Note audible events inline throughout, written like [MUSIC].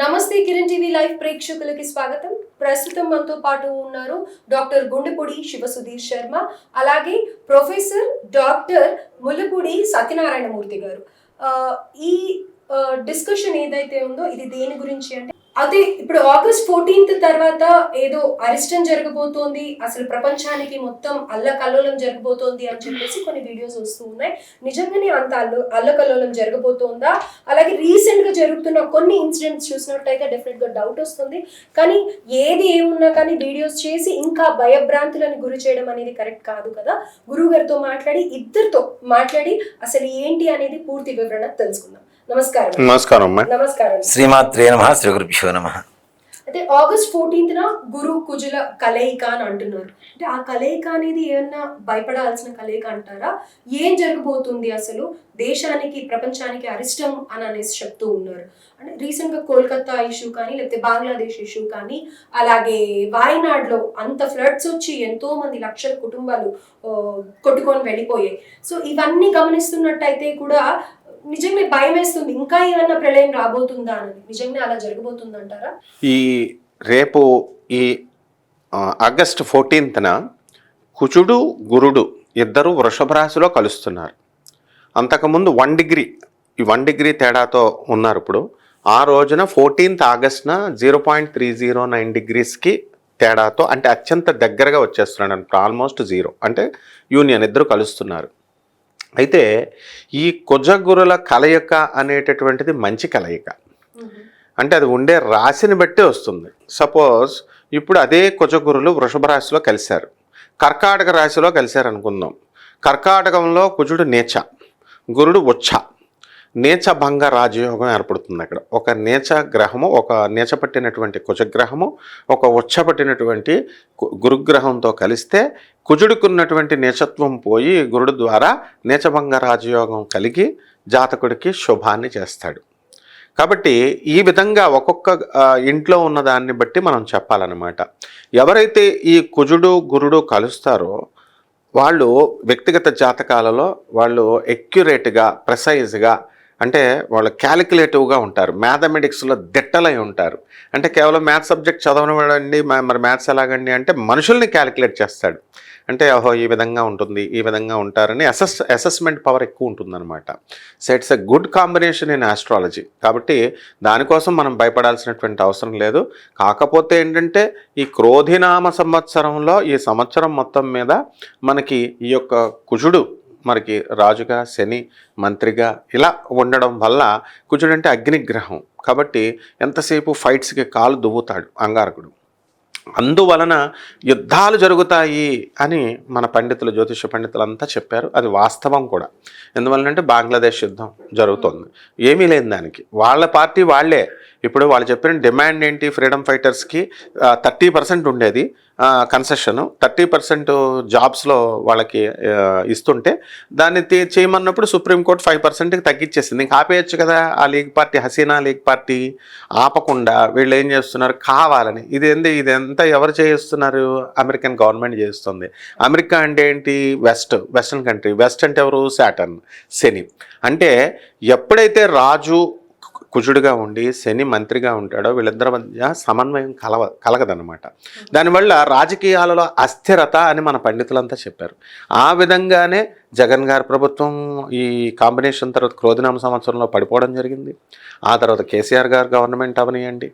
నమస్తే Kiran TV live ప్రేక్షకులకి స్వాగతం. ప్రస్తుతం మనతో పాటు ఉన్నారు డాక్టర్ గుండెపూడి శివసుధీర్ శర్మ అలాగే ప్రొఫెసర్ డాక్టర్ ముల్లపూడి సత్యనారాయణమూర్తి గారు. ఈ డిస్కషన్ ఏదైతే ఉందో ఇది దేని గురించి అంటే అదే ఇప్పుడు ఆగస్ట్ ఫోర్టీన్త్ తర్వాత ఏదో అరిష్టం జరగబోతోంది అసలు ప్రపంచానికి మొత్తం అల్లకల్లోలం జరగబోతోంది అని చెప్పేసి కొన్ని వీడియోస్ వస్తూ ఉన్నాయి. నిజంగానే అంత అల్లు అల్లకల్లోలం జరగబోతోందా? అలాగే రీసెంట్గా జరుగుతున్న కొన్ని ఇన్సిడెంట్స్ చూసినట్టయితే డెఫినెట్గా డౌట్ వస్తుంది. కానీ ఏది ఏమున్నా కానీ వీడియోస్ చేసి ఇంకా భయభ్రాంతులను గురి చేయడం అనేది కరెక్ట్ కాదు కదా. గురువు గారితో మాట్లాడి ఇద్దరితో మాట్లాడి అసలు ఏంటి అనేది పూర్తి వివరణ తెలుసుకుందాం. నమస్కారం. నమస్కారం అమ్మా నమస్కారం. శ్రీమాత్రే నమ శ్రీ గురుభ్యో నమ. అయితే ఆగస్ట్ ఫోర్టీన్త్ న గురు కుజుల కలయిక అని అంటున్నారు. అంటే ఆ కలయిక అనేది ఏమన్నా భయపడాల్సిన కలయిక అంటారా? ఏం జరగబోతుంది అసలు? దేశానికి ప్రపంచానికి అరిష్టం అని అనేసి చెప్తూ ఉన్నారు. అంటే రీసెంట్గా కోల్కతా ఇష్యూ కానీ లేకపోతే బంగ్లాదేశ్ ఇష్యూ కానీ అలాగే వాయనాడ్లో అంత ఫ్లడ్స్ వచ్చి ఎంతో మంది లక్షల కుటుంబాలు కొట్టుకొని వెళ్ళిపోయాయి. సో ఇవన్నీ గమనిస్తున్నట్టయితే కూడా నిజంగా భయం వేస్తుంది ఇంకా ఏమన్నా ప్రళయం రాబోతుందా అని. నిజంగా అలా జరగబోతుందంటారా? ఈ రేపు ఈ ఆగస్ట్ ఫోర్టీన్త్న కుచుడు గురుడు ఇద్దరు వృషభ రాశిలో కలుస్తున్నారు. అంతకుముందు వన్ డిగ్రీ ఈ వన్ డిగ్రీ తేడాతో ఉన్నారు ఇప్పుడు. ఆ రోజున fourteenth ఆగస్ట్న zero point three zero nine డిగ్రీస్కి తేడాతో అంటే అత్యంత దగ్గరగా వచ్చేస్తున్నాడు అనుకో ఆల్మోస్ట్ జీరో. అంటే యూనియన్ ఇద్దరు కలుస్తున్నారు. అయితే ఈ కుజగురుల కలయిక అనేటటువంటిది మంచి కలయిక. అంటే అది ఉండే రాశిని బట్టే వస్తుంది. సపోజ్ ఇప్పుడు అదే కుజగురులు వృషభ రాశిలో కలిశారు. కర్కాటక రాశిలో కలిశారు అనుకుందాం కర్కాటకంలో కుజుడు నేచ గురుడు ఉచ్చ నేచ భంగ రాజయోగం ఏర్పడుతుంది అక్కడ. ఒక నేచ గ్రహము ఒక నేచ పట్టినటువంటి కుజగ్రహము ఒక ఉచ్చ పట్టినటువంటి గురుగ్రహంతో కలిస్తే కుజుడికున్నటువంటి నేచత్వం పోయి గురుడు ద్వారా నేచభంగ రాజయోగం కలిగి జాతకుడికి శుభాన్ని చేస్తాడు. కాబట్టి ఈ విధంగా ఒక్కొక్క ఇంట్లో ఉన్న దాన్ని బట్టి మనం చెప్పాలన్నమాట. ఎవరైతే ఈ కుజుడు గురుడు కలుస్తారో వాళ్ళు వ్యక్తిగత జాతకాలలో వాళ్ళు ఎక్యురేట్గా ప్రెసైజ్గా అంటే వాళ్ళు క్యాలిక్యులేటివ్గా ఉంటారు. మ్యాథమెటిక్స్లో దిట్టలై ఉంటారు. అంటే కేవలం మ్యాథ్స్ సబ్జెక్ట్ చదవనివాడండి మ- మరి మ్యాథ్స్ ఎలాగండి అంటే మనుషుల్ని క్యాలిక్యులేట్ చేస్తాడు. అంటే ఓహో ఈ విధంగా ఉంటుంది ఈ విధంగా ఉంటారని అసెస్ అసెస్మెంట్ పవర్ ఎక్కువ ఉంటుందన్నమాట. So it's a good combination in astrology. కాబట్టి దానికోసం మనం భయపడాల్సినటువంటి అవసరం లేదు. కాకపోతే ఏంటంటే ఈ క్రోధినామ సంవత్సరంలో ఈ సంవత్సరం మొత్తం మీద మనకి ఈ యొక్క కుజుడు మనకి రాజుగా శని మంత్రిగా ఇలా ఉండడం వల్ల కుజుడు అంటే అగ్నిగ్రహం. కాబట్టి ఎంతసేపు ఫైట్స్కి కాలు దువ్వుతాడు అంగారకుడు? అందువలన యుద్ధాలు జరుగుతాయి అని మన పండితులు జ్యోతిష పండితులంతా చెప్పారు. అది వాస్తవం కూడా. ఎందువలనంటే బంగ్లాదేశ్ యుద్ధం జరుగుతుంది. ఏమీ లేని దానికి. వాళ్ళ పార్టీ వాళ్ళే. ఇప్పుడు వాళ్ళు చెప్పిన డిమాండ్ ఏంటి ఫ్రీడమ్ ఫైటర్స్కి? థర్టీ పర్సెంట్ ఉండేది కన్సెషన్. థర్టీ పర్సెంట్ జాబ్స్లో వాళ్ళకి ఇస్తుంటే దాన్ని తీ- చేయమన్నప్పుడు సుప్రీంకోర్టు ఫైవ్ పర్సెంట్కి తగ్గించేసింది ఇంకా ఆపేయచ్చు కదా ఆ league party Hasina league party ఆపకుండా వీళ్ళు ఏం చేస్తున్నారు? కావాలని. ఇది ఏంది ఇది ఎంత ఎవరు చేస్తున్నారు అమెరికన్ గవర్నమెంట్ చేస్తుంది అమెరికా అంటే ఏంటి? West western country. వెస్ట్ అంటే ఎవరు? శాటర్న్ శని. అంటే ఎప్పుడైతే రాజు కుజుడుగా ఉండి శని మంత్రిగా ఉంటాడో వీళ్ళిద్దరి మధ్య సమన్వయం కలవ కలగదనమాట దానివల్ల రాజకీయాలలో అస్థిరత అని మన పండితులంతా చెప్పారు. ఆ విధంగానే జగన్ గారి ప్రభుత్వం ఈ కాంబినేషన్ తర్వాత క్రోధినామ సంవత్సరంలో పడిపోవడం జరిగింది. ఆ తర్వాత కేసీఆర్ గారు గవర్నమెంట్ అవనియండి.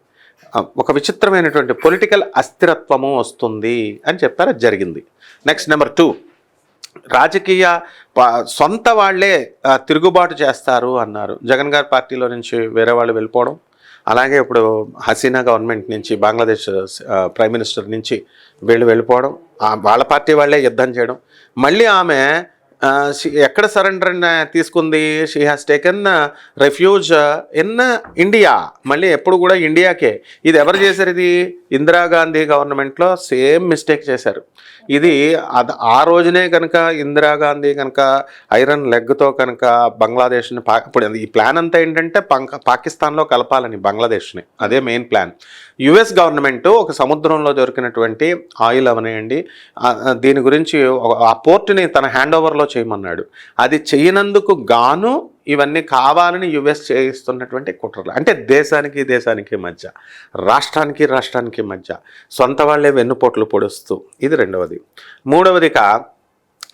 ఒక విచిత్రమైనటువంటి పొలిటికల్ అస్థిరత్వము వస్తుంది అని చెప్పారు. అది జరిగింది. Next number two. రాజకీయ ప- సొంత వాళ్ళే తిరుగుబాటు చేస్తారు అన్నారు. జగన్ గారి పార్టీలో నుంచి వేరే వాళ్ళు వెళ్ళిపోవడం అలాగే ఇప్పుడు హసీనా గవర్నమెంట్ నుంచి బంగ్లాదేశ్ ప్రైమ్ మినిస్టర్ నుంచి వీళ్ళు వెళ్ళిపోవడం వాళ్ళ పార్టీ వాళ్ళే యుద్ధం చేయడం. మళ్ళీ ఆమె ఎక్కడ సరెండర్ తీసుకుంది she has taken refuge in India. మళ్ళీ ఎప్పుడు కూడా ఇండియాకే. ఇది ఎవరు చేశారు ఇది? ఇందిరాగాంధీ గవర్నమెంట్లో సేమ్ మిస్టేక్ చేశారు. ఇది ఆ రోజునే కనుక ఇందిరాగాంధీ కనుక ఐరన్ లెగ్తో కనుక బంగ్లాదేశ్ని పా ఇప్పుడు ఈ ప్లాన్ అంతా ఏంటంటే పాకిస్తాన్లో కలపాలని బంగ్లాదేశ్ని. అదే మెయిన్ ప్లాన్. యుఎస్ గవర్నమెంట్ ఒక సముద్రంలో దొరికినటువంటి ఆయిల్ అవనేయండి. దీని గురించి ఒక- ఆ పోర్ట్ని తన హ్యాండ్ ఓవర్లో చేయమన్నాడు. అది చేయనందుకు గాను ఇవన్నీ కావాలని యుఎస్ చేయిస్తున్నటువంటి కుట్రలు. అంటే దేశానికి దేశానికి మధ్య రాష్ట్రానికి రాష్ట్రానికి మధ్య సొంత వాళ్ళే వెన్నుపోట్లు పొడుస్తూ. ఇది రెండవది. మూడవదిగా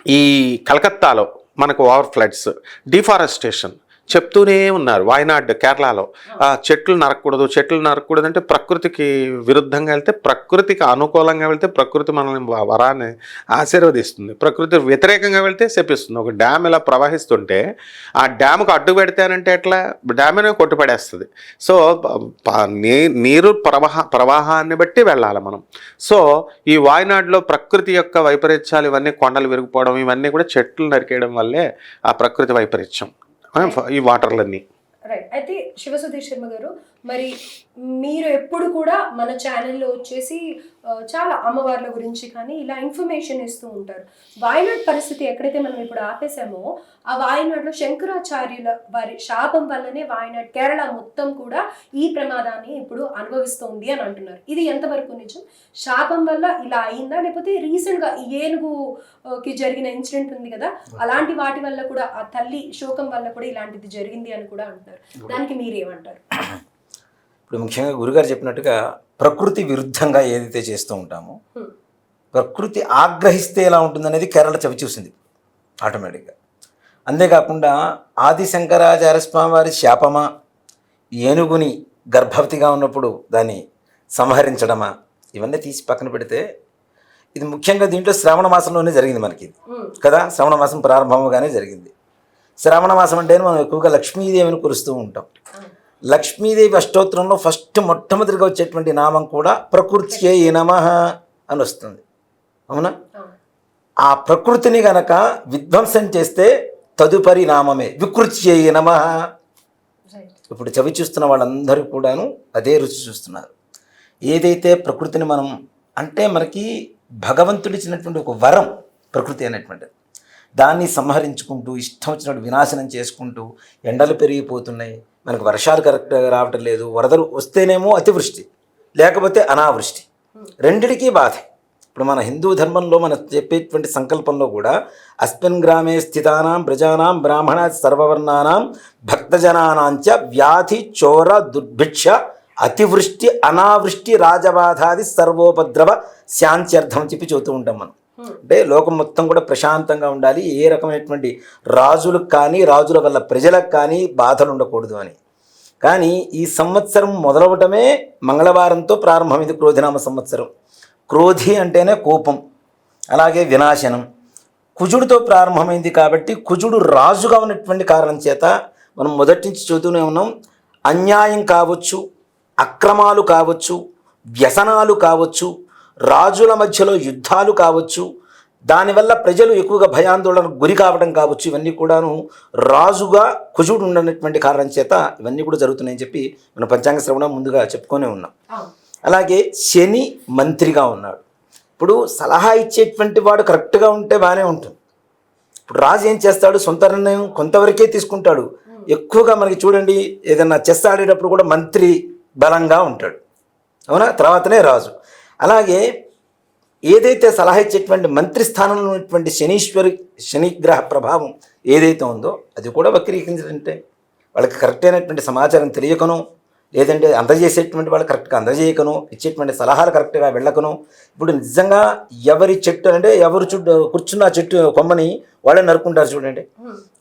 ఈ కలకత్తాలో మనకు ఓవర్ ఫ్లడ్స్ డిఫారెస్టేషన్. చెప్తూనే ఉన్నారు. వాయనాడ్ కేరళలో. ఆ, చెట్లు నరకూడదు చెట్లు నరకూడదు అంటే ప్రకృతికి విరుద్ధంగా వెళ్తే ప్రకృతికి అనుకూలంగా వెళ్తే ప్రకృతి మనల్ని వరాన్ని ఆశీర్వదిస్తుంది. ప్రకృతి వ్యతిరేకంగా వెళ్తే శపిస్తుంది. ఒక డ్యామ్ ఇలా ప్రవహిస్తుంటే ఆ డ్యామ్కి అడ్డు పెడితేనంటే ఎట్లా? డ్యామ్నే కొట్టుపడేస్తుంది. సో నీ- నీరు ప్రవాహ ప్రవాహాన్ని బట్టి వెళ్ళాలి మనం. సో ఈ వాయనాడులో ప్రకృతి యొక్క వైపరీత్యాలు ఇవన్నీ కొండలు విరిగిపోవడం ఇవన్నీ కూడా చెట్లు నరికేయడం వల్లే ఆ ప్రకృతి వైపరీత్యం. ఈ వాటర్లన్నీ. రైట్ అయితే శివసుధీర్ శర్మ గారు మరి మీరు ఎప్పుడు కూడా మన ఛానల్లో వచ్చేసి చాలా అమ్మవార్ల గురించి కానీ ఇలా ఇన్ఫర్మేషన్ ఇస్తూ ఉంటారు. వాయనాడ్ పరిస్థితి ఎక్కడైతే మనం ఇప్పుడు ఆపేసామో ఆ వాయనాడులో శంకరాచార్యుల వారి శాపం వల్లనే వాయనాడ్ కేరళ మొత్తం కూడా ఈ ప్రమాదాన్ని ఇప్పుడు అనుభవిస్తోంది అని అంటున్నారు. ఇది ఎంతవరకు నిజం? శాపం వల్ల ఇలా అయిందా? లేకపోతే రీసెంట్గా ఈ ఏనుగు ఆ, కి జరిగిన ఇన్సిడెంట్ ఉంది కదా అలాంటి వాటి వల్ల కూడా ఆ తల్లి శోకం వల్ల కూడా ఇలాంటిది జరిగింది అని కూడా అంటున్నారు. దానికి మీరేమంటారు? [COUGHS] ఇప్పుడు ముఖ్యంగా గురుగారు చెప్పినట్టుగా ప్రకృతి విరుద్ధంగా ఏదైతే చేస్తూ ఉంటామో. ప్రకృతి ఆగ్రహిస్తే ఎలా ఉంటుందనేది కేరళ చవి చూసింది ఆటోమేటిక్గా. అంతేకాకుండా ఆది శంకరాచార్య స్వామి వారి శాపమా ఏనుగుని గర్భవతిగా ఉన్నప్పుడు దాన్ని సంహరించడమా ఇవన్నీ తీసి పక్కన పెడితే ఇది ముఖ్యంగా దీంట్లో శ్రావణ మాసంలోనే జరిగింది మనకి కదా శ్రవణ మాసం ప్రారంభంగానే జరిగింది. శ్రావణ మాసం అంటే మనం ఎక్కువగా లక్ష్మీదేవిని కొలుస్తూ ఉంటాం. లక్ష్మీదేవి అష్టోత్తరంలో ఫస్ట్ మొట్టమొదటిగా వచ్చేటువంటి నామం కూడా ప్రకృత్యే నమ అని వస్తుంది. అవునా? ఆ ప్రకృతిని గనక విధ్వంసం చేస్తే తదుపరి నామమే. వికృత్యే నమ. ఇప్పుడు చవి చూస్తున్న వాళ్ళందరూ కూడాను అదే రుచి చూస్తున్నారు. ఏదైతే ప్రకృతిని మనం అంటే మనకి భగవంతుడు ఇచ్చినటువంటి ఒక వరం ప్రకృతి అనేటువంటిది. దాన్ని సంహరించుకుంటూ ఇష్టం వచ్చినట్టు వినాశనం చేసుకుంటూ ఎండలు పెరిగిపోతున్నాయి మనకు వర్షాలు కరెక్ట్గా రావటం లేదు వరదలు వస్తేనేమో అతివృష్టి లేకపోతే అనావృష్టి. రెండిటికీ బాధ. ఇప్పుడు మన హిందూ ధర్మంలో మన చెప్పేటువంటి సంకల్పంలో కూడా అస్మిన్ గ్రామే స్థితానాం ప్రజానాం బ్రాహ్మణ సర్వవర్ణానాం భక్తజనానాంచ వ్యాధి చోర దుర్భిక్ష అతివృష్టి అనావృష్టి రాజబాధాది సర్వోపద్రవ శాంత్యర్థం చెప్పి చూస్తూ ఉంటాం మనం. అంటే లోకం మొత్తం కూడా ప్రశాంతంగా ఉండాలి. ఏ రకమైనటువంటి రాజులకు కానీ రాజుల వల్ల ప్రజలకు కానీ బాధలు ఉండకూడదు అని. కానీ ఈ సంవత్సరం మొదలవటమే మంగళవారంతో ప్రారంభమైంది క్రోధినామ సంవత్సరం. క్రోధి అంటేనే కోపం అలాగే వినాశనం. కుజుడితో ప్రారంభమైంది కాబట్టి కుజుడు రాజుగా ఉన్నటువంటి కారణం చేత మనం మొదటి నుంచి చదువుతూనే ఉన్నాం. అన్యాయం కావచ్చు అక్రమాలు కావచ్చు వ్యసనాలు కావచ్చు రాజుల మధ్యలో యుద్ధాలు కావచ్చు దానివల్ల ప్రజలు ఎక్కువగా భయాందోళనకు గురి కావడం కావచ్చు ఇవన్నీ కూడాను రాజుగా కుజుడు ఉండనటువంటి కారణం చేత ఇవన్నీ కూడా జరుగుతున్నాయని చెప్పి మన పంచాంగ శ్రవణం ముందుగా చెప్పుకొనే ఉన్నాం. అలాగే శని మంత్రిగా ఉన్నాడు. ఇప్పుడు సలహా ఇచ్చేటువంటి వాడు కరెక్ట్గా ఉంటే బాగానే ఉంటుంది. ఇప్పుడు రాజు ఏం చేస్తాడు? సొంత నిర్ణయం కొంతవరకే తీసుకుంటాడు. ఎక్కువగా మనకి చూడండి ఏదైనా చెస్ ఆడేటప్పుడు కూడా మంత్రి బలంగా ఉంటాడు. అవునా? తర్వాతనే రాజు. అలాగే ఏదైతే సలహా ఇచ్చేటువంటి మంత్రి స్థానంలో ఉన్నటువంటి శనీశ్వరి శనిగ్రహ ప్రభావం ఏదైతే ఉందో అది కూడా వక్రీకరించడంటే వాళ్ళకి కరెక్ట్ అయినటువంటి సమాచారం తెలియకను లేదంటే అందజేసేటువంటి వాళ్ళు కరెక్ట్గా అందజేయకను ఇచ్చేటువంటి సలహాలు కరెక్ట్గా వెళ్ళకను. ఇప్పుడు నిజంగా ఎవరి చెట్టు అంటే ఎవరు చుట్టూ కూర్చున్న చెట్టు కొమ్మని వాళ్ళే నరుకుంటారు చూడండి.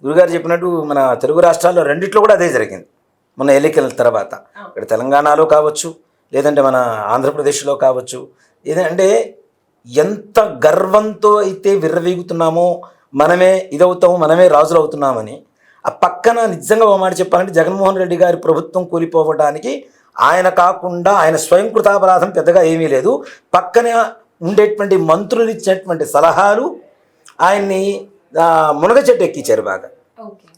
గురుగారు చెప్పినట్టు మన తెలుగు రాష్ట్రాల్లో రెండిట్లో కూడా అదే జరిగింది. మన ఎన్నికల తర్వాత. ఇక్కడ తెలంగాణలో కావచ్చు లేదంటే మన ఆంధ్రప్రదేశ్లో కావచ్చు. ఏదంటే ఎంత గర్వంతో అయితే విర్రవీగుతున్నామో మనమే ఇదవుతాము మనమే రాజులు అవుతున్నామని ఆ పక్కన నిజంగా ఒక మాట చెప్పాలంటే జగన్మోహన్ రెడ్డి గారి ప్రభుత్వం కూలిపోవడానికి ఆయన కాకుండా ఆయన స్వయంకృతాపరాధం పెద్దగా ఏమీ లేదు. పక్కన ఉండేటువంటి మంత్రులు ఇచ్చినటువంటి సలహాలు ఆయన్ని మునగ చెట్టు ఎక్కించారు బాగా.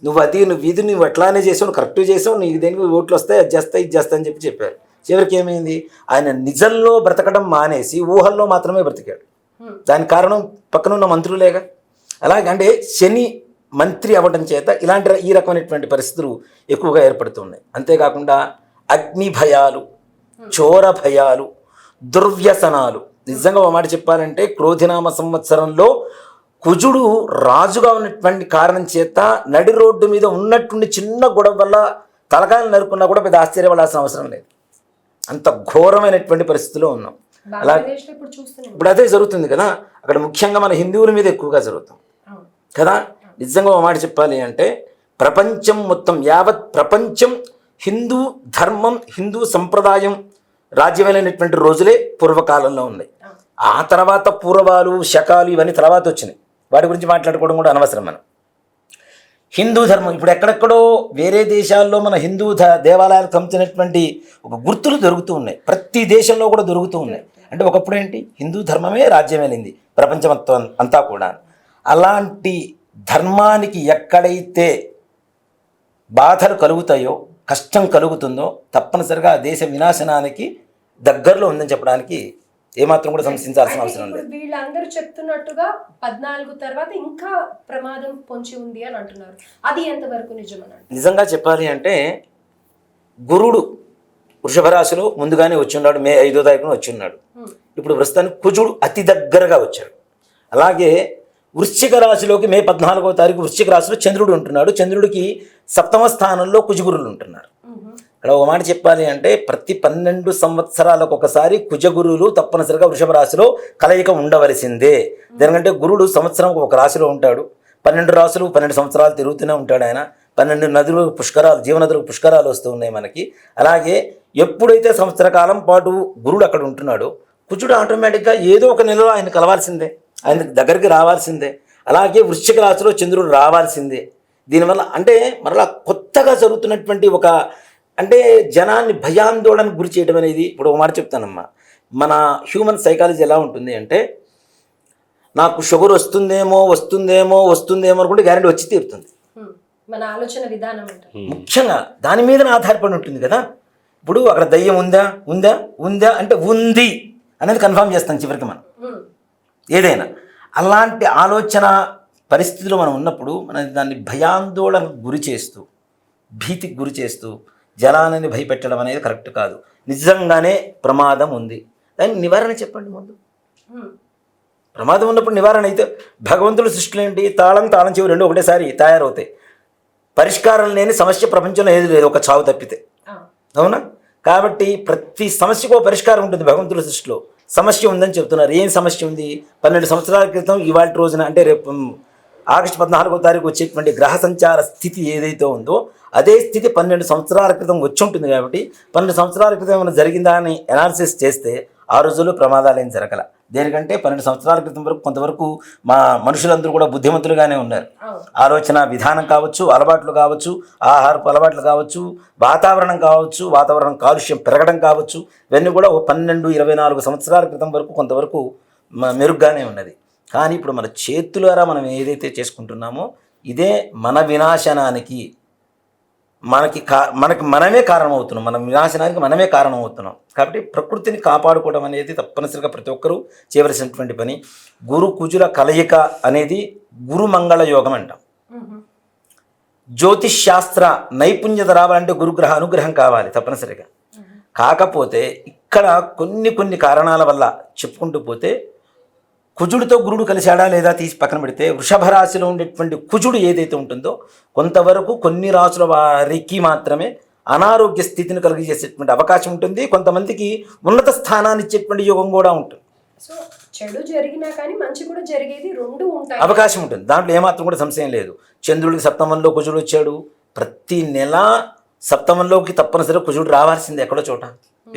నువ్వు అది నువ్వు ఇది నువ్వు ఎట్లానే చేసావు నువ్వు కరెక్ట్ చేసావు నీకు దేనికి ఓట్లు వస్తాయి అది చేస్తాయి ఇది చేస్తా అని చెప్పి చెప్పారు. చివరికి ఏమైంది? ఆయన నిజంలో బ్రతకడం మానేసి ఊహల్లో మాత్రమే బ్రతికాడు. దానికి కారణం పక్కన ఉన్న మంత్రులేగా? అలాగే అంటే శని మంత్రి అవ్వడం చేత ఇలాంటి ఈ రకమైనటువంటి పరిస్థితులు ఎక్కువగా ఏర్పడుతున్నాయి. అంతేకాకుండా అగ్ని భయాలు చోర భయాలు దుర్వ్యసనాలు. నిజంగా ఒక మాట చెప్పాలంటే క్రోధినామ సంవత్సరంలో కుజుడు రాజుగా ఉన్నటువంటి కారణం చేత నడి రోడ్డు మీద ఉన్నటువంటి చిన్న గొడవ వల్ల తలకాయలు నరుకున్నా కూడా పెద్ద ఆశ్చర్యపడాల్సిన అవసరం లేదు. అంత ఘోరమైనటువంటి పరిస్థితిలో ఉన్నాం. అలా ఇప్పుడు అదే జరుగుతుంది కదా. అక్కడ ముఖ్యంగా మన హిందువుల మీద ఎక్కువగా జరుగుతుంది అవును. కదా? నిజంగా ఒక మాట చెప్పాలి అంటే ప్రపంచం మొత్తం యావత్ ప్రపంచం హిందూ ధర్మం హిందూ సంప్రదాయం రాజ్యమైనటువంటి రోజులే పూర్వకాలంలో ఉన్నాయి. ఆ తర్వాత పూర్వాలు శకాలు ఇవన్నీ తర్వాత వచ్చినాయి. వాటి గురించి మాట్లాడుకోవడం కూడా అనవసరం మనం. హిందూ ధర్మం. ఇప్పుడు ఎక్కడెక్కడో వేరే దేశాల్లో మన హిందూ ధ దేవాలయాలకు సంబంధించినటువంటి ఒక గుర్తులు దొరుకుతూ ఉన్నాయి. ప్రతి దేశంలో కూడా దొరుకుతూ ఉన్నాయి. అంటే ఒకప్పుడు ఏంటి? హిందూ ధర్మమే రాజ్యమేలింది ప్రపంచం అంతా కూడా. అలాంటి ధర్మానికి ఎక్కడైతే బాధలు కలుగుతాయో కష్టం కలుగుతుందో తప్పనిసరిగా ఆ దేశ వినాశనానికి దగ్గరలో ఉందని చెప్పడానికి ఏమాత్రం కూడా సంశించాల్సిన అవసరం లేదు. వీళ్ళందరూ చెప్తున్నట్టుగా పద్నాలుగు తర్వాత ఇంకా ప్రమాదం పొంచి ఉంది అని అంటున్నారు. అది ఎంతవరకు నిజమని నిజంగా చెప్పాలి అంటే గురుడు వృషభ రాశిలో ముందుగానే వచ్చి ఉన్నాడు మే ఐదో తారీఖున వచ్చి ఉన్నాడు ఇప్పుడు ప్రస్తుతానికి కుజుడు అతి దగ్గరగా వచ్చాడు. అలాగే వృశ్చిక రాశిలోకి మే పద్నాలుగో తారీఖు వృశ్చిక రాశిలో చంద్రుడు ఉంటున్నాడు. చంద్రుడికి సప్తమ స్థానంలో కుజగురులు ఉంటున్నారు. ఇక్కడ ఒక మాట చెప్పాలి అంటే ప్రతి పన్నెండు సంవత్సరాలకు ఒకసారి కుజగురువులు తప్పనిసరిగా వృషభ రాశిలో కలయిక ఉండవలసిందే. దానికంటే గురుడు సంవత్సరం ఒక రాశిలో ఉంటాడు. పన్నెండు రాసులు పన్నెండు సంవత్సరాలు తిరుగుతూనే ఉంటాడు ఆయన. పన్నెండు నదులు పుష్కరాలు జీవనదులకు పుష్కరాలు వస్తూ ఉన్నాయి మనకి. అలాగే ఎప్పుడైతే సంవత్సర కాలం పాటు గురుడు అక్కడ ఉంటున్నాడో కుజుడు ఆటోమేటిక్గా ఏదో ఒక నెలలో ఆయన కలవాల్సిందే. ఆయన దగ్గరికి రావాల్సిందే. అలాగే వృశ్చిక రాశిలో చంద్రుడు రావాల్సిందే. దీనివల్ల అంటే మరలా కొత్తగా జరుగుతున్నటువంటి ఒక అంటే జనాన్ని భయాందోళనకు గురి చేయడం అనేది ఇప్పుడు ఒక మాట చెప్తానమ్మా. మన హ్యూమన్ సైకాలజీ ఎలా ఉంటుంది అంటే నాకు షుగర్ వస్తుందేమో వస్తుందేమో వస్తుందేమో అనుకుంటే గ్యారెంటీ వచ్చి తీరుతుంది. మన ఆలోచన విధానం ముఖ్యంగా దాని మీదనే ఆధారపడి ఉంటుంది కదా. ఇప్పుడు అక్కడ దయ్యం ఉందా ఉందా ఉందా అంటే ఉంది అనేది కన్ఫర్మ్ చేస్తాం చివరికి మనం. ఏదైనా. అలాంటి ఆలోచన పరిస్థితిలో మనం ఉన్నప్పుడు మనం దాన్ని భయాందోళనకు గురి చేస్తూ భీతికి గురి చేస్తూ జనాలని భయపెట్టడం అనేది కరెక్ట్ కాదు. నిజంగానే ప్రమాదం ఉంది. దాన్ని నివారణ చెప్పండి ముందు. ప్రమాదం ఉన్నప్పుడు నివారణ అయితే భగవంతుడి సృష్టిలో ఏంటి? తాళం తాళం చెవి రెండు ఒకటేసారి తయారవుతాయి. పరిష్కారం లేని సమస్య ప్రపంచంలో ఏది లేదు ఒక చావు తప్పితే. అవునా? కాబట్టి ప్రతి సమస్యకు పరిష్కారం ఉంటుంది భగవంతుడి సృష్టిలో. సమస్య ఉందని చెప్తున్నారు. ఏం సమస్య ఉంది? పన్నెండు సంవత్సరాల క్రితం ఇవాళ రోజున అంటే రేపు ఆగస్టు పద్నాలుగో తారీఖు వచ్చేటువంటి గ్రహ సంచార స్థితి ఏదైతే ఉందో అదే స్థితి పన్నెండు సంవత్సరాల క్రితం వచ్చి ఉంటుంది కాబట్టి పన్నెండు సంవత్సరాల క్రితం ఏమైనా జరిగిందా అని అనాలిసిస్ చేస్తే ఆ రోజుల్లో ప్రమాదాలు ఏం జరగల. దేనికంటే పన్నెండు సంవత్సరాల క్రితం వరకు కొంతవరకు మా మనుషులందరూ కూడా బుద్ధిమంతులుగానే ఉన్నారు. ఆలోచన విధానం కావచ్చు అలవాట్లు కావచ్చు ఆహారపు అలవాట్లు కావచ్చు వాతావరణం కావచ్చు వాతావరణం కాలుష్యం పెరగడం కావచ్చు ఇవన్నీ కూడా పన్నెండు ఇరవై నాలుగు సంవత్సరాల క్రితం వరకు కొంతవరకు మెరుగ్గానే ఉన్నది. కానీ ఇప్పుడు మన చేతులారా మనం ఏదైతే చేసుకుంటున్నామో ఇదే మన వినాశనానికి మనకి కా మనకి మనమే కారణమవుతున్నాం. మన వినాశనానికి మనమే కారణమవుతున్నాం. కాబట్టి ప్రకృతిని కాపాడుకోవడం అనేది తప్పనిసరిగా ప్రతి ఒక్కరూ చేయవలసినటువంటి పని. గురు కుజుల కలయిక అనేది గురుమంగళ యోగం అంటాం. జ్యోతిష్ శాస్త్ర నైపుణ్యత రావాలంటే గురుగ్రహ అనుగ్రహం కావాలి తప్పనిసరిగా. కాకపోతే ఇక్కడ కొన్ని కొన్ని కారణాల వల్ల చెప్పుకుంటూ పోతే కుజుడితో గురుడు కలిశాడా లేదా తీసి పక్కన పెడితే వృషభ రాశిలో ఉండేటువంటి కుజుడు ఏదైతే ఉంటుందో కొంతవరకు కొన్ని రాసుల వారికి మాత్రమే అనారోగ్య స్థితిని కలిగజేసేటువంటి అవకాశం ఉంటుంది. కొంతమందికి ఉన్నత స్థానాన్ని ఇచ్చేటువంటి యోగం కూడా ఉంటుంది. సో చెడు జరిగినా కానీ మంచి కూడా జరిగేది రెండు ఉంటాయి. అవకాశం ఉంటుంది. దాంట్లో ఏమాత్రం కూడా సంశయం లేదు. చంద్రుడికి సప్తమంలో కుజుడు వచ్చాడు. ప్రతి నెల సప్తమంలోకి తప్పనిసరిగా కుజుడు రావాల్సిందే ఎక్కడో చోట.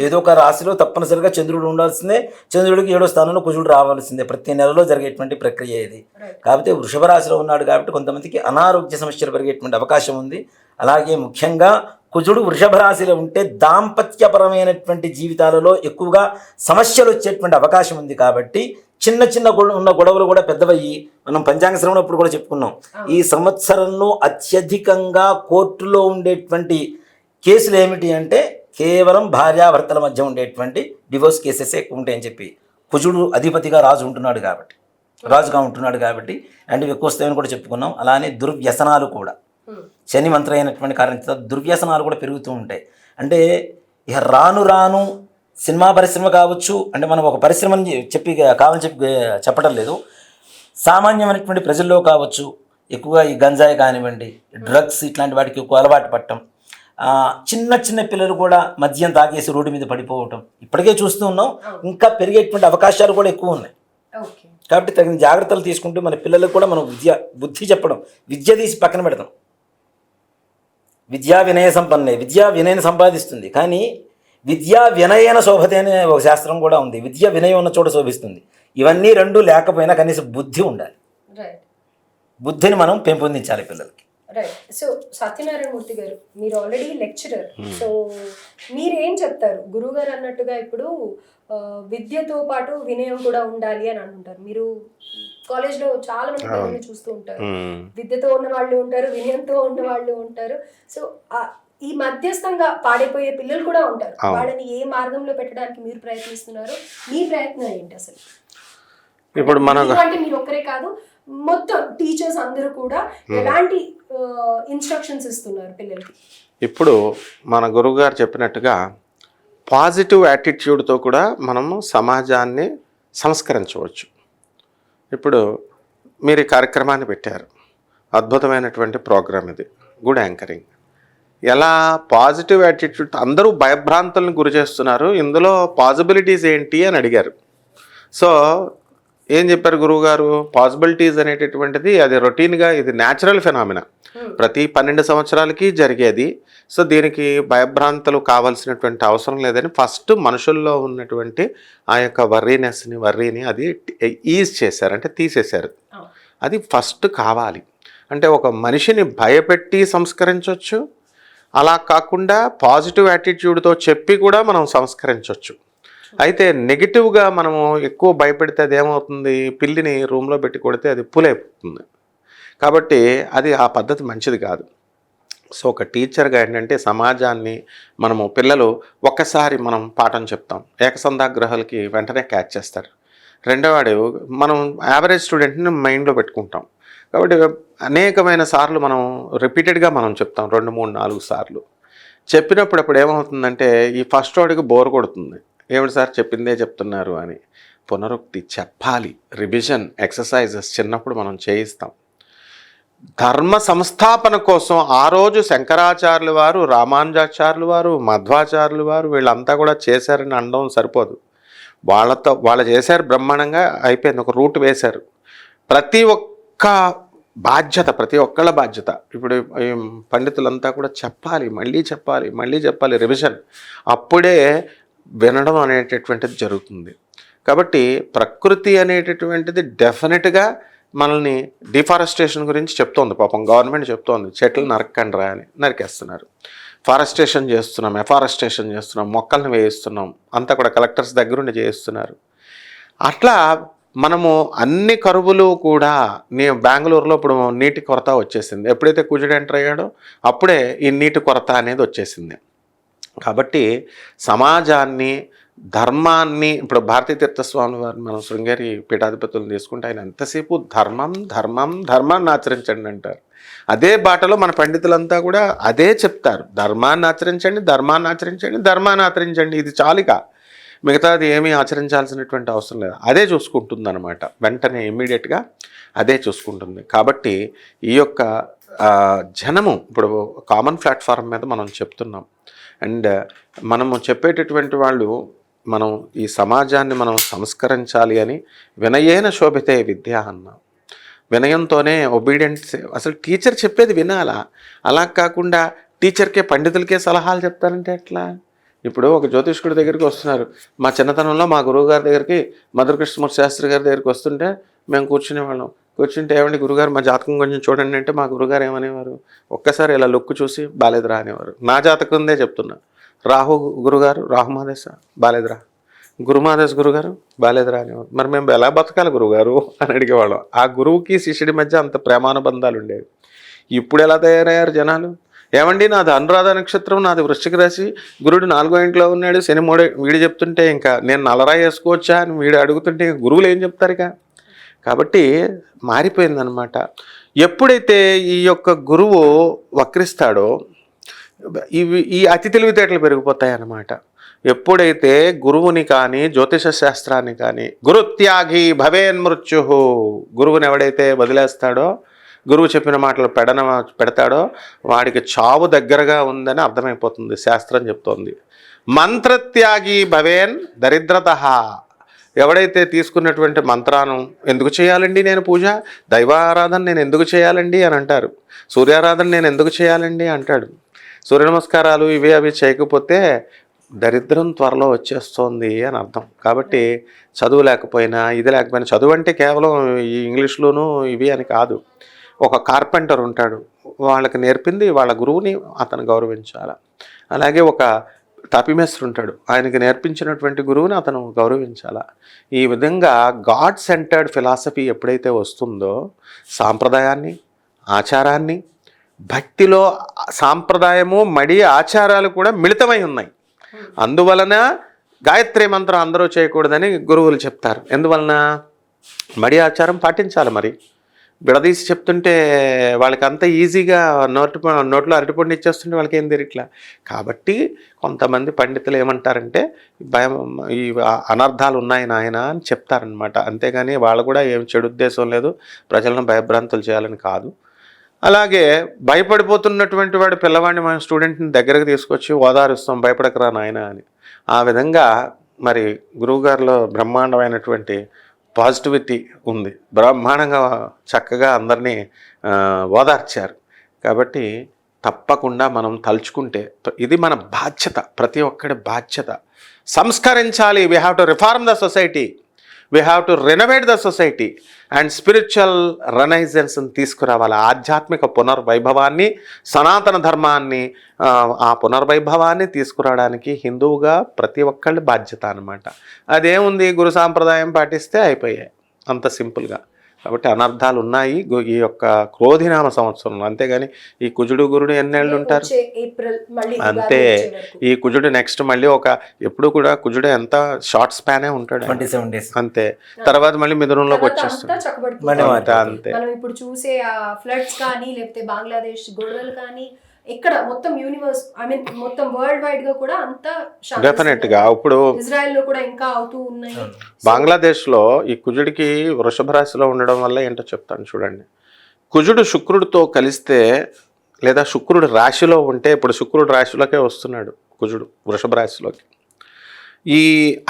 ఏదో ఒక రాశిలో తప్పనిసరిగా చంద్రుడు ఉండాల్సిందే. చంద్రుడికి ఏడో స్థానంలో కుజుడు రావాల్సిందే. ప్రతి నెలలో జరిగేటువంటి ప్రక్రియ ఇది. కాకపోతే వృషభ రాశిలో ఉన్నాడు కాబట్టి కొంతమందికి అనారోగ్య సమస్యలు పెరిగేటువంటి అవకాశం ఉంది. అలాగే ముఖ్యంగా కుజుడు వృషభ రాశిలో ఉంటే దాంపత్యపరమైనటువంటి జీవితాలలో ఎక్కువగా సమస్యలు వచ్చేటువంటి అవకాశం ఉంది కాబట్టి చిన్న చిన్న గొడవ ఉన్న గొడవలు కూడా పెద్దవయ్యి. మనం పంచాంగ శ్రవణం అప్పుడు కూడా చెప్పుకున్నాం. ఈ సంవత్సరంలో అత్యధికంగా కోర్టులో ఉండేటువంటి కేసులు ఏమిటి అంటే కేవలం భార్యాభర్తల మధ్య ఉండేటువంటి డివోర్స్ కేసెస్ ఎక్కువ ఉంటాయని చెప్పి కుజుడు అధిపతిగా రాజు ఉంటున్నాడు కాబట్టి రాజుగా ఉంటున్నాడు కాబట్టి అంటే ఎక్కువ వస్తాయని కూడా చెప్పుకున్నాం. అలానే దుర్వ్యసనాలు కూడా. శని మంత్రి అయినటువంటి కారణం దుర్వ్యసనాలు కూడా పెరుగుతూ ఉంటాయి. అంటే ఇక రాను రాను సినిమా పరిశ్రమ కావచ్చు అంటే మనం ఒక పరిశ్రమని చెప్పి కావాలని చెప్పి చెప్పడం లేదు. సామాన్యమైనటువంటి ప్రజల్లో కావచ్చు ఎక్కువగా ఈ గంజాయి కానివ్వండి డ్రగ్స్ ఇట్లాంటి వాటికి ఎక్కువ అలవాటు పడటం ఆ, చిన్న చిన్న పిల్లలు కూడా మద్యం తాగేసి రోడ్డు మీద పడిపోవటం. ఇప్పటికే చూస్తూ ఉన్నాం. ఇంకా పెరిగేటువంటి అవకాశాలు కూడా ఎక్కువ ఉన్నాయి. కాబట్టి తగిన జాగ్రత్తలు తీసుకుంటూ మన పిల్లలకు కూడా మనం విద్య బుద్ధి చెప్పడం విద్య తీసి పక్కన పెడతాం. విద్యా వినయ సంపన్నే విద్యా వినయం సంపాదిస్తుంది. కానీ విద్యా వినయన శోభతే అనే ఒక శాస్త్రం కూడా ఉంది. విద్య వినయం ఉన్న చోట శోభిస్తుంది. ఇవన్నీ రెండు లేకపోయినా కనీసం బుద్ధి ఉండాలి. బుద్ధిని మనం పెంపొందించాలి పిల్లలకి. రైట్ సో సత్యనారాయణ మూర్తి గారు మీరు ఆల్రెడీ లెక్చరర్ సో మీరేం చెప్తారు? గురువు గారు అన్నట్టుగా ఇప్పుడు విద్యతో పాటు వినయం కూడా ఉండాలి అని అంటుంటారు. మీరు కాలేజ్లో చాలా మంది పిల్లల్ని చూస్తూ ఉంటారు. ఉమ్. విద్యతో ఉన్న వాళ్ళు ఉంటారు వినయంతో ఉన్న వాళ్ళు ఉంటారు. సో ఈ మధ్యస్థంగా పాడైపోయే పిల్లలు కూడా ఉంటారు. వాళ్ళని ఏ మార్గంలో పెట్టడానికి మీరు ప్రయత్నిస్తున్నారు? మీ ప్రయత్నం ఏంటి అసలు? ఇప్పుడు మన అంటే మీరు ఒక్కరే కాదు మొత్తం టీచర్స్ అందరూ కూడా ఎలాంటి ఇన్స్ట్రక్షన్స్ ఇస్తున్నారు పిల్లలకి. ఇప్పుడు మన గురువుగారు చెప్పినట్టుగా పాజిటివ్ యాటిట్యూడ్తో కూడా మనము సమాజాన్ని సంస్కరించవచ్చు. ఇప్పుడు మీరు ఈ కార్యక్రమాన్ని పెట్టారు. అద్భుతమైనటువంటి ప్రోగ్రామ్ ఇది. గుడ్ యాంకరింగ్ ఎలా పాజిటివ్ యాటిట్యూడ్ అందరూ భయభ్రాంతులను గురి చేస్తున్నారు? ఇందులో పాజిబిలిటీస్ ఏంటి అని అడిగారు. సో ఏం చెప్పారు గురువుగారు? పాసిబిలిటీస్ అనేటటువంటిది అది రొటీన్గా ఇది న్యాచురల్ ఫెనామినా ప్రతి పన్నెండు సంవత్సరాలకి జరిగేది. సో దీనికి భయభ్రాంతులు కావాల్సినటువంటి అవసరం లేదని ఫస్ట్ మనుషుల్లో ఉన్నటువంటి ఆ యొక్క వర్రీనెస్ని వర్రీని అది ఈజ్ చేశారు. అంటే తీసేశారు. అది ఫస్ట్ కావాలి. అంటే ఒక మనిషిని భయపెట్టి సంస్కరించవచ్చు అలా కాకుండా పాజిటివ్ యాటిట్యూడ్తో చెప్పి కూడా మనం సంస్కరించవచ్చు అయితే నెగిటివ్గా మనము ఎక్కువ భయపెడితే అది ఏమవుతుంది? పిల్లిని రూమ్లో పెట్టి కొడితే అది పులైపోతుంది. కాబట్టి అది ఆ పద్ధతి మంచిది కాదు. సో ఒక టీచర్గా ఏంటంటే సమాజాన్ని మనము పిల్లలు ఒక్కసారి మనం పాఠం చెప్తాం. ఏకసంధాగ్రహాలకి వెంటనే క్యాచ్ చేస్తారు. రెండోవాడు మనం యావరేజ్ స్టూడెంట్ని మైండ్లో పెట్టుకుంటాం. కాబట్టి అనేకమైన సార్లు మనం రిపీటెడ్గా మనం చెప్తాం. రెండు మూడు నాలుగు సార్లు. చెప్పినప్పుడు అప్పుడు ఏమవుతుందంటే ఈ ఫస్ట్ వాడికి బోర్ కొడుతుంది. ఏమిటి సార్? చెప్పిందే చెప్తున్నారు అని. పునరుక్తి చెప్పాలి. రివిజన్ ఎక్సర్సైజెస్ చిన్నప్పుడు మనం చేయిస్తాం. ధర్మ సంస్థాపన కోసం ఆ రోజు శంకరాచార్యులు వారు రామానుజాచార్యులు వారు మధ్వాచార్యులు వారు వీళ్ళంతా కూడా చేశారని అనడం సరిపోదు. వాళ్ళతో వాళ్ళు చేశారు బ్రహ్మాండంగా అయిపోయింది. ఒక రూట్ వేశారు. ప్రతి ఒక్క బాధ్యత ప్రతి ఒక్కళ్ళ బాధ్యత. ఇప్పుడు పండితులంతా కూడా చెప్పాలి మళ్ళీ చెప్పాలి మళ్ళీ చెప్పాలి. రివిజన్. అప్పుడే వినడం అనేటటువంటిది జరుగుతుంది. కాబట్టి ప్రకృతి అనేటటువంటిది డెఫినెట్గా మనల్ని డిఫారెస్టేషన్ గురించి చెప్తోంది. పాపం గవర్నమెంట్ చెప్తోంది. చెట్లు నరకండి రా అని నరికేస్తున్నారు. ఫారెస్టేషన్ చేస్తున్నాం ఎఫారెస్టేషన్ చేస్తున్నాం మొక్కల్ని వేయిస్తున్నాం. అంతా కూడా కలెక్టర్స్ దగ్గరుండి చేయిస్తున్నారు. అట్లా మనము అన్ని కరువులు కూడా నీ బెంగళూరులో ఇప్పుడు నీటి కొరత వచ్చేసింది. ఎప్పుడైతే కుజుడు ఎంటర్ అయ్యాడో అప్పుడే ఈ నీటి కొరత అనేది వచ్చేసింది. కాబట్టి సమాజాన్ని ధర్మాన్ని ఇప్పుడు భారతీ తీర్థస్వామి వారు మనం శృంగేరి పీఠాధిపతులను తీసుకుంటే ఆయన ఎంతసేపు ధర్మం ధర్మం ధర్మాన్ని ఆచరించండి అంటారు. అదే బాటలో మన పండితులంతా కూడా అదే చెప్తారు. ధర్మాన్ని ఆచరించండి ధర్మాన్ని ఆచరించండి ధర్మాన్ని ఆచరించండి. ఇది చాలిక. మిగతాది ఏమీ ఆచరించాల్సినటువంటి అవసరం లేదు. అదే చూసుకుంటుంది అనమాట వెంటనే ఇమ్మీడియట్గా అదే చూసుకుంటుంది. కాబట్టి ఈ యొక్క జనము ఇప్పుడు కామన్ ప్లాట్ఫామ్ మీద మనం చెప్తున్నాం. అండ్ మనము చెప్పేటటువంటి వాళ్ళు మనం ఈ సమాజాన్ని మనం సంస్కరించాలి అని వినయేన శోభితే విద్య అన్నాం. వినయంతోనే ఒబీడియంట్ అసలు టీచర్ చెప్పేది వినాలా? అలా కాకుండా టీచర్కే పండితులకే సలహాలు చెప్తారంటే ఎట్లా? ఇప్పుడు ఒక జ్యోతిష్కుడి దగ్గరికి వస్తున్నారు. మా చిన్నతనంలో మా గురువు గారి దగ్గరికి మధుర కృష్ణమూర్తి శాస్త్రి గారి దగ్గరికి వస్తుంటే మేము కూర్చునేవాళ్ళం. కూర్చుంటే ఏమండి గురుగారు మా జాతకం కొంచెం చూడండి అంటే మా గురుగారు ఏమనేవారు? ఒక్కసారి ఇలా లుక్ చూసి బాలేదురా అనేవారు. నా జాతకందే చెప్తున్నా. రాహు గురుగారు రాహు మాదేశ బాలేదురా. గురుమాదేశ్ గురుగారు బాలేదురా అనేవారు. మరి మేము ఎలా బతకాలి గురుగారు అని అడిగేవాళ్ళం. ఆ గురువుకి శిష్యుడి మధ్య అంత ప్రేమానుబంధాలు ఉండేవి. ఇప్పుడు ఎలా తయారయ్యారు జనాలు? ఏమండి నాది అనురాధ నక్షత్రం నాది వృశ్చిక రాశి. గురుడు నాలుగో ఇంట్లో ఉన్నాడు శని మూడే వీడు చెప్తుంటే ఇంకా నేను నలరాయి వేసుకోవచ్చా అని వీడు అడుగుతుంటే గురువులు ఏం చెప్తారు ఇక కాబట్టి మారిపోయిందనమాట ఎప్పుడైతే ఈ యొక్క గురువు వక్రిస్తాడో ఇవి ఈ అతి తెలివితేటలు పెరిగిపోతాయి అన్నమాట ఎప్పుడైతే గురువుని కానీ జ్యోతిష శాస్త్రాన్ని కానీ గురుత్యాగి భవేన్ మృత్యు గురువుని ఎవడైతే వదిలేస్తాడో గురువు చెప్పిన మాటలు పెడన పెడతాడో వాడికి చావు దగ్గరగా ఉందని అర్థమైపోతుంది శాస్త్రం చెప్తోంది. మంత్రత్యాగి భవేన్ దరిద్రత ఎవడైతే తీసుకున్నటువంటి మంత్రాను ఎందుకు చేయాలండి నేను పూజ? దైవారాధన నేను ఎందుకు చేయాలండి అని అంటారు. సూర్యారాధన నేను ఎందుకు చేయాలండి అంటాడు. సూర్య నమస్కారాలు ఇవి అవి చేయకపోతే దరిద్రం త్వరలో వచ్చేస్తోంది అని అర్థం. కాబట్టి చదువు లేకపోయినా ఇది లేకపోయినా చదువు అంటే కేవలం ఈ ఇంగ్లీష్లోనూ ఇవి అని కాదు. ఒక కార్పెంటర్ ఉంటాడు. వాళ్ళకి నేర్పింది వాళ్ళ గురువుని అతను గౌరవించాలి. అలాగే ఒక తాపిమేస్త్రి ఉంటాడు. ఆయనకి నేర్పించినటువంటి గురువుని అతను గౌరవించాల. ఈ విధంగా గాడ్ సెంటర్డ్ ఫిలాసఫీ ఎప్పుడైతే వస్తుందో సాంప్రదాయాన్ని ఆచారాన్ని భక్తిలో సాంప్రదాయము మడి ఆచారాలు కూడా మిళితమై ఉన్నాయి. అందువలన గాయత్రి మంత్రం అందరూ చేయకూడదని గురువులు చెప్తారు. ఎందువలన? మడి ఆచారం పాటించాలి మరి. విడదీసి చెప్తుంటే వాళ్ళకి అంత ఈజీగా నోటి నోట్లో అరటిపండు ఇచ్చేస్తుంటే వాళ్ళకి ఏం తిరిగిట్లా కాబట్టి కొంతమంది పండితులు ఏమంటారంటే భయం ఈ అనర్థాలు ఉన్నాయి నాయన అని చెప్తారనమాట అంతేగాని వాళ్ళు కూడా ఏం చెడు ఉద్దేశం లేదు ప్రజలను భయభ్రాంతులు చేయాలని కాదు. అలాగే భయపడిపోతున్నటువంటి వాడు పిల్లవాడిని మన స్టూడెంట్ని దగ్గరకు తీసుకొచ్చి ఓదారుస్తాం భయపడకరా నాయన అని. ఆ విధంగా మరి గురువుగారిలో బ్రహ్మాండమైనటువంటి పాజిటివిటీ ఉంది. బ్రహ్మాండంగా చక్కగా అందరినీ ఓదార్చారు. కాబట్టి తప్పకుండా మనం తలుచుకుంటే ఇది మన బాధ్యత ప్రతి ఒక్కడి బాధ్యత. సంస్కరించాలి. We have to reform the society we have to renovate the society and spiritual రెనైజెన్స్ని తీసుకురావాలి. ఆధ్యాత్మిక పునర్వైభవాన్ని సనాతన ధర్మాన్ని ఆ, పునర్వైభవాన్ని తీసుకురావడానికి హిందువుగా ప్రతి ఒక్కళ్ళ బాధ్యత అనమాట అదేముంది? గురు సాంప్రదాయం పాటిస్తే అయిపోయాయి. అంత సింపుల్గా. కాబట్టి అనర్థాలు ఉన్నాయి. ఈ యొక్క క్రోధినామ సంవత్సరంలో. అంతేగాని ఈ కుజుడు గురుడు ఎన్నేళ్ళు ఉంటారు? అంతే. ఈ కుజుడు నెక్స్ట్ మళ్ళీ ఒక ఎప్పుడు కూడా కుజుడు ఎంత షార్ట్ స్పానే ఉంటాడు. అంతే. తర్వాత మళ్ళీ మిథునంలోకి వచ్చేస్తుంది. అంతా ఇప్పుడు చూసే ఆ ఫ్లడ్స్ కానీ లేకపోతే బంగ్లాదేశ్ గొడవలు కానీ ఎక్కడ మొత్తం యూనివర్స్ ఐ మీన్ మొత్తం వరల్డ్ వైడ్గా కూడా అంతా. డెఫినెట్గా. ఇప్పుడు ఇజ్రాయెల్లో కూడా ఇంకా అవుతూ ఉన్నాయి. బంగ్లాదేశ్లో ఈ కుజుడికి వృషభ రాశిలో ఉండడం వల్ల ఏంటో చెప్తాను చూడండి. కుజుడు శుక్రుడితో కలిస్తే లేదా శుక్రుడు రాశిలో ఉంటే ఇప్పుడు శుక్రుడు రాశిలోకే వస్తున్నాడు కుజుడు వృషభ రాశిలోకి. ఈ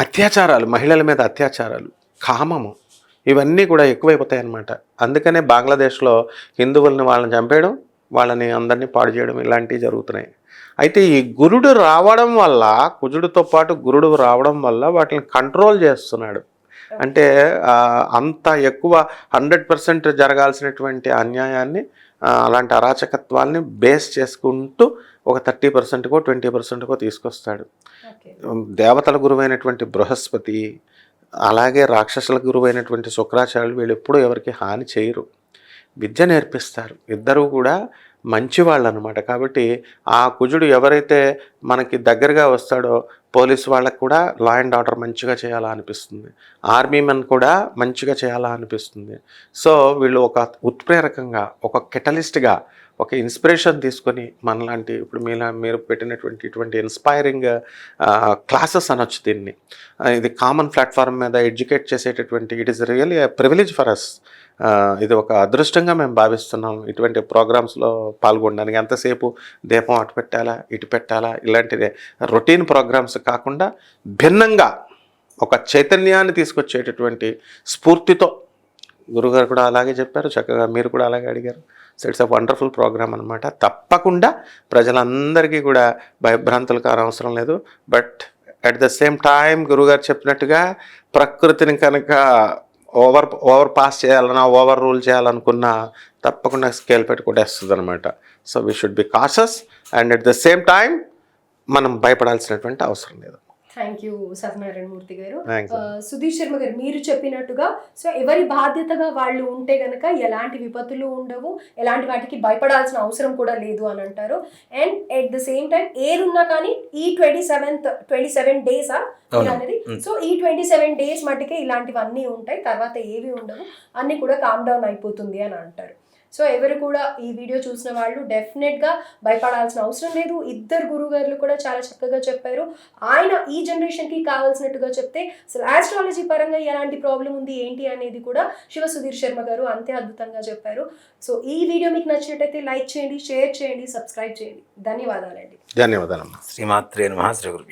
అత్యాచారాలు మహిళల మీద అత్యాచారాలు కామము ఇవన్నీ కూడా ఎక్కువైపోతాయి అన్నమాట అందుకనే బంగ్లాదేశ్లో హిందువుల్ని వాళ్ళని చంపేయడం వాళ్ళని అందరినీ పాడు చేయడం ఇలాంటివి జరుగుతున్నాయి. అయితే ఈ గురుడు రావడం వల్ల కుజుడితో పాటు గురుడు రావడం వల్ల వాటిని కంట్రోల్ చేస్తున్నాడు. అంటే అంత ఎక్కువ హండ్రెడ్ పర్సెంట్ జరగాల్సినటువంటి అన్యాయాన్ని అలాంటి అరాచకత్వాల్ని బేస్ చేసుకుంటూ ఒక థర్టీ పర్సెంట్కో ట్వంటీ పర్సెంట్కో తీసుకొస్తాడు. దేవతల గురువైనటువంటి బృహస్పతి అలాగే రాక్షసుల గురువైనటువంటి శుక్రాచార్యులు వీళ్ళు ఎప్పుడూ ఎవరికి హాని చేయరు. విద్య నేర్పిస్తారు. ఇద్దరూ కూడా మంచివాళ్ళు అనమాట కాబట్టి ఆ కుజుడు ఎవరైతే మనకి దగ్గరగా వస్తాడో పోలీస్ వాళ్ళకు కూడా లా అండ్ ఆర్డర్ మంచిగా చేయాలా అనిపిస్తుంది. ఆర్మీ మెన్ కూడా మంచిగా చేయాలా అనిపిస్తుంది. సో వీళ్ళు ఒక ఉత్ప్రేరకంగా ఒక కెటలిస్ట్గా ఒక ఇన్స్పిరేషన్ తీసుకొని మనలాంటి ఇప్పుడు మీలా మీరు పెట్టినటువంటి ఇటువంటి ఇన్స్పైరింగ్ క్లాసెస్ అనొచ్చు దీన్ని. ఇది కామన్ ప్లాట్ఫామ్ మీద ఎడ్యుకేట్ చేసేటటువంటి it is really privilege for us ఇది ఒక అదృష్టంగా మేము భావిస్తున్నాం. ఇటువంటి ప్రోగ్రామ్స్లో పాల్గొనడానికి ఎంతసేపు దీపం అటు పెట్టాలా ఇటు పెట్టాలా ఇలాంటిదే. రొటీన్ ప్రోగ్రామ్స్ కాకుండా భిన్నంగా ఒక చైతన్యాన్ని తీసుకొచ్చేటటువంటి స్ఫూర్తితో గురుగారు కూడా అలాగే చెప్పారు చక్కగా మీరు కూడా అలాగే అడిగారు. So it's a wonderful program అనమాట తప్పకుండా ప్రజలందరికీ కూడా భయభ్రాంతులు కానవసరం లేదు. But at the same time గురుగారు చెప్పినట్టుగా ప్రకృతిని కనుక ఓవర్ ఓవర్ పాస్ చేయాలన్నా ఓవర్ రూల్ చేయాలనుకున్నా తప్పకుండా స్కేల్ పెట్టి కొట్టేస్తుంది అనమాట so we should be cautious and at the same time మనం భయపడాల్సినటువంటి అవసరం లేదు. థ్యాంక్ యూ సత్యనారాయణ మూర్తి గారు. ఆ, సుధీర్ శర్మ గారు మీరు చెప్పినట్టుగా సో ఎవరి బాధ్యతగా వాళ్ళు ఉంటే గనక ఎలాంటి విపత్తులు ఉండవు ఎలాంటి వాటికి భయపడాల్సిన అవసరం కూడా లేదు అని అంటారు and at the same time ఏది ఉన్నా కానీ ఈ twenty seventh twenty seven days. అనేది. సో ఈ ట్వంటీ సెవెన్ డేస్ మట్టుకే ఇలాంటివన్నీ ఉంటాయి తర్వాత ఏవి ఉండవు అన్ని కూడా కామ్ డౌన్ అయిపోతుంది అని అంటారు సో ఎవరు కూడా ఈ వీడియో చూసిన వాళ్ళు డెఫినెట్గా భయపడాల్సిన అవసరం లేదు. ఇద్దరు గురుగారులు కూడా చాలా చక్కగా చెప్పారు. ఆయన ఈ జనరేషన్కి కావాల్సినట్టుగా చెప్తే అసలు ఆస్ట్రాలజీ పరంగా ఎలాంటి ప్రాబ్లం ఉంది ఏంటి అనేది కూడా శివ సుధీర్ శర్మ గారు అంతే అద్భుతంగా చెప్పారు. సో ఈ వీడియో మీకు నచ్చినట్టయితే లైక్ చేయండి షేర్ చేయండి సబ్స్క్రైబ్ చేయండి. ధన్యవాదాలండి. ధన్యవాదాలమ్మా. శ్రీమాత్రే నమ శ్రీ గురు